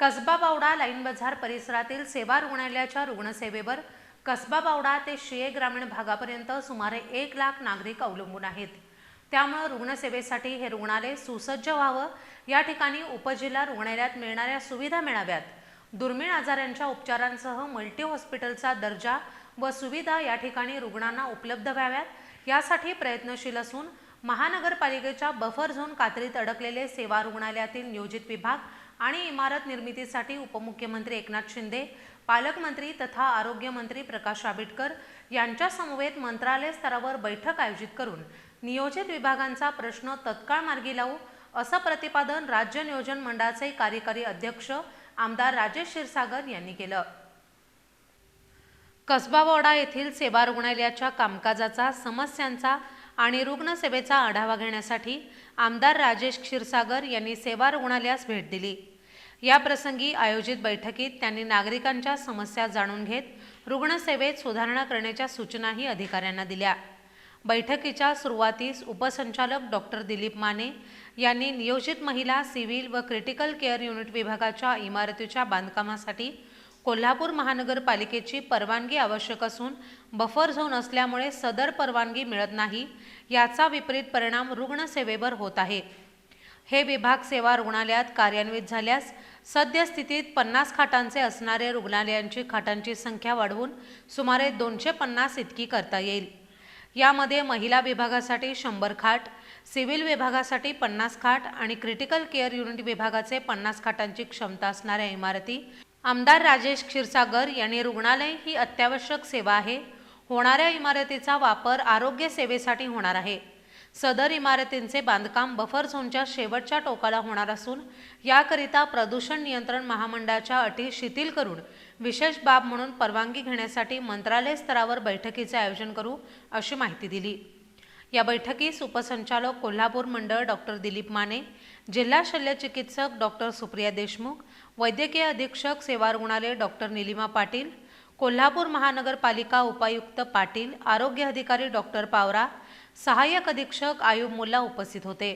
Kasba Bawda line बाजार परिसरातील सेवा रुग्णालयाच्या रुग्णसेवेवर कसबा बावडा ते शिये ग्रामीण भागापर्यंत सुमारे एक लाख नागरिक अवलंबून आहेत. त्यामुळे रुग्णसेवेसाठी हे रुग्णालय सुसज्ज व्हावं. या ठिकाणी उपजिल्हा रुग्णालयात मिळणाऱ्या सुविधा मिळाव्यात. दुर्मिळ आजारांच्या उपचारांसह मल्टी हॉस्पिटलचा दर्जा व सुविधा या ठिकाणी रुग्णांना उपलब्ध व्हाव्यात. यासाठी प्रयत्नशील असून महानगरपालिकेच्या बफर झोन कात्रीत अडकलेले सेवा रुग्णालयातील नियोजित विभाग आणि इमारत निर्मितीसाठी उपमुख्यमंत्री एकनाथ शिंदे पालकमंत्री तथा आरोग्यमंत्री प्रकाश आंबेडकर यांच्यासमवेत मंत्रालय स्तरावर बैठक आयोजित करून नियोजित विभागांचा प्रश्न तत्काळ मार्गी लावू असं प्रतिपादन राज्य नियोजन मंडळाचे कार्यकारी अध्यक्ष आमदार राजेश क्षीरसागर यांनी केलं. कसबावाडा येथील सेवा रुग्णालयाच्या कामकाजाचा समस्यांचा आणि रुग्णसेवेचा आढावा घेण्यासाठी आमदार राजेश क्षीरसागर यांनी सेवा रुग्णालयास भेट दिली. या प्रसंगी आयोजित बैठकीत त्यांनी नागरिकांच्या समस्या जाणून घेत रुग्णसेवेत सुधारणा करण्याच्या सूचनाही अधिकाऱ्यांना दिल्या. बैठकीच्या सुरुवातीस उपसंचालक डॉक्टर दिलीप माने यांनी नियोजित महिला सिव्हिल व क्रिटिकल केअर युनिट विभागाच्या इमारतीच्या बांधकामासाठी कोल्हापूर महानगरपालिकेची परवानगी आवश्यक असून बफर झोन असल्यामुळे सदर परवानगी मिळत नाही. याचा विपरीत परिणाम रुग्णसेवेवर होत आहे. हे विभाग सेवा रुग्णालयात कार्यान्वित झाल्यास सद्यस्थितीत पन्नास खाटांचे असणारे रुग्णालयांची खाटांची संख्या वाढवून सुमारे दोनशे पन्नास इतकी करता येईल. यामध्ये महिला विभागासाठी शंभर खाट सिव्हिल विभागासाठी पन्नास खाट आणि क्रिटिकल केअर युनिट विभागाचे पन्नास खाटांची क्षमता असणाऱ्या इमारती आमदार राजेश क्षीरसागर यांनी रुग्णालय ही अत्यावश्यक सेवा आहे. होणाऱ्या इमारतीचा वापर आरोग्य सेवेसाठी होणार आहे. सदर इमारतींचे बांधकाम बफर झोनच्या शेवटच्या टोकाला होणार असून याकरिता प्रदूषण नियंत्रण महामंडळाच्या अटी शिथिल करून विशेष बाब म्हणून परवानगी घेण्यासाठी मंत्रालय स्तरावर बैठकीचे आयोजन करू अशी माहिती दिली. या बैठकीस उपसंचालक कोल्हापूर मंडळ डॉक्टर दिलीप माने जिल्हा शल्यचिकित्सक डॉक्टर सुप्रिया देशमुख वैद्यकीय अधीक्षक सेवा रुग्णालय डॉक्टर निलिमा पाटील कोल्हापूर महानगरपालिका उपायुक्त पाटील आरोग्य अधिकारी डॉक्टर पावरा सहाय्यक अधीक्षक आयुब मुल्ला उपस्थित होते.